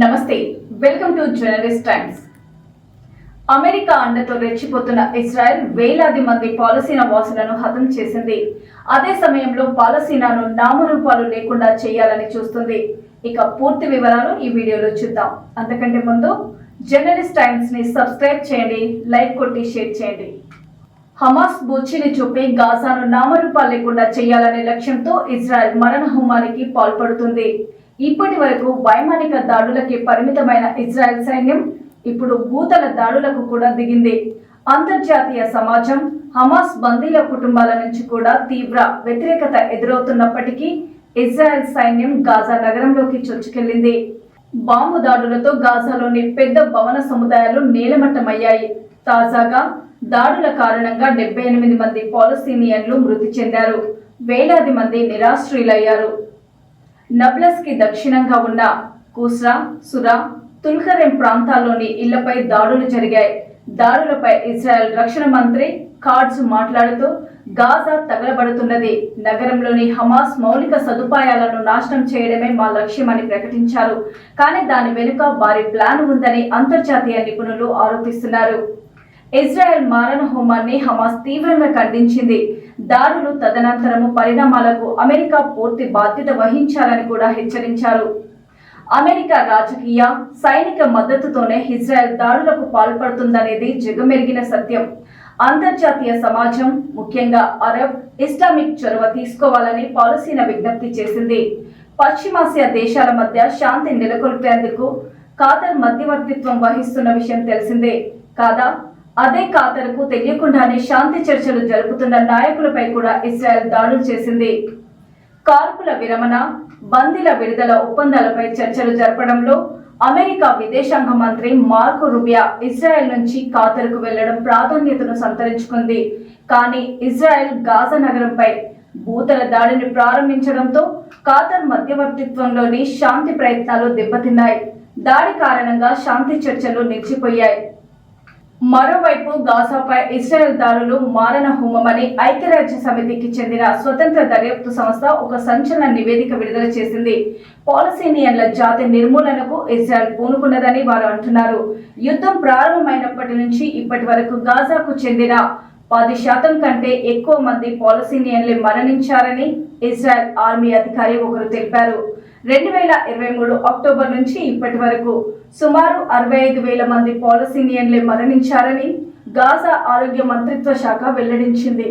నమస్తే welcome to journalist times. America అండతో రెచ్చిపోతున్న ఇస్రాయెల్ వేలాది మంది పాలసీనా వాసులను హతం చేసింది. అదే సమయంలో పాలసీనాను నామరూపాలు లేకుండా చేయాలని చూస్తుంది. ఇక పూర్తి వివరాలు ఈ వీడియోలో చూద్దాం. అంతకంటే ముందు జర్నలిస్ట్ టైమ్స్ని సబ్స్క్రైబ్ చేయండి లైక్ కొట్టి షేర్ చేయండి. హమాస్ బూచిని చూపి గాజాను నామరూపాలు లేకుండా చేయాలనే లక్ష్యంతో ఇజ్రాయెల్ మరణ హోమానికి పాల్పడుతుంది. ఇప్పటి వరకు వైమానిక దాడులకి పరిమితమైన ఇజ్రాయెల్ సైన్యం ఇప్పుడు భూతల దాడులకు కూడా దిగింది. అంతర్జాతీయ సమాజం హమాస్ బందీల కుటుంబాల నుంచి కూడా తీవ్ర వ్యతిరేకత ఎదురవుతున్నప్పటికీ ఇజ్రాయెల్ సైన్యం గాజా నగరంలోకి చొచ్చుకెళ్ళింది బాంబు దాడులతో గాజాలోని పెద్ద భవన సముదాయాలు నేలమట్టమయ్యాయి. తాజాగా దాడుల కారణంగా డెబ్బై ఎనిమిది మంది పాలస్తీనియన్లు మృతి చెందారు. వేలాది మంది నిరాశ్రయులయ్యారు. నబ్లస్కి దక్షిణంగా ఉన్న కూస్రా సురా తుల్కరెం ప్రాంతాల్లోని ఇళ్ళపై దాడులు జరిగాయి. దాడులపై ఇజ్రాయెల్ రక్షణ మంత్రి కార్డ్స్ మాట్లాడుతూ గాజా తగలబడుతున్నది. నగరంలోని హమాస్ మౌలిక సదుపాయాలను నాశనం చేయడమే మా లక్ష్యమని ప్రకటించారు. కానీ దాని వెనుక వారి ప్లాన్ ఉందని అంతర్జాతీయ నిపుణులు ఆరోపిస్తున్నారు. ఇజ్రాయెల్ మారణ హోమాన్ని హమాస్ తీవ్రంగా ఖండించింది. దాడులు తదనంతరము పరిణామాలకు అమెరికా పూర్తి బాధ్యత వహించాలని కూడా హెచ్చరించారు. అమెరికా రాజకీయ సైనిక మద్దతుతోనే ఇజ్రాయెల్ దాడులకు పాల్పడుతుందనేది జగమెరిగిన సత్యం. అంతర్జాతీయ సమాజం ముఖ్యంగా అరబ్ ఇస్లామిక్ చొరవ తీసుకోవాలని పాలసీన విజ్ఞప్తి చేసింది. పశ్చిమాసియా దేశాల మధ్య శాంతి నెలకొల్పేందుకు ఖాతర్ మధ్యవర్తిత్వం వహిస్తున్న విషయం తెలిసిందే. కాదా? అదే ఖాతర్కు తెలియకుండానే శాంతి చర్చలు జరుపుతున్న నాయకులపై కూడా ఇస్రాయెల్ దాడులు చేసింది. కార్పుల విరమణ బందీల విడుదల ఒప్పందాలపై చర్చలు జరపడంలో అమెరికా విదేశాంగ మంత్రి మార్కు రుబియా ఇజ్రాయెల్ నుంచి ఖాతరుకు వెళ్ళడం ప్రాధాన్యతను సంతరించుకుంది. కానీ ఇజ్రాయెల్ గాజా నగరంపై భూతల దాడిని ప్రారంభించడంతో ఖాతర్ మధ్యవర్తిత్వంలోని శాంతి ప్రయత్నాలు దెబ్బతిన్నాయి. దాడి కారణంగా శాంతి చర్చలు నిలిచిపోయాయి. మరోవైపు గాజాపై ఇస్రాయల్ దాడులు మారణ హోమమని ఐక్యరాజ్య సమితికి చెందిన స్వతంత్ర దర్యాప్తు సంస్థ ఒక సంచలన నివేదిక విడుదల చేసింది. పాలసీనియన్ల జాతి నిర్మూలనకు ఇస్రాయల్ పూనుకున్నదని వారు అంటున్నారు. యుద్ధం ప్రారంభమైనప్పటి నుంచి ఇప్పటి వరకు గాజాకు చెందిన పది శాతం కంటే ఎక్కువ మంది పాలస్తీనియన్లు మరణించారని ఇజ్రాయెల్ ఆర్మీ అధికారి ఒకరు తెలిపారు. రెండు వేల ఇరవై మూడు అక్టోబర్ నుంచి ఇప్పటి వరకు సుమారు అరవై ఐదు వేల మంది పాలస్తీనియన్లు మరణించారని గాజా ఆరోగ్య మంత్రిత్వ శాఖ వెల్లడించింది.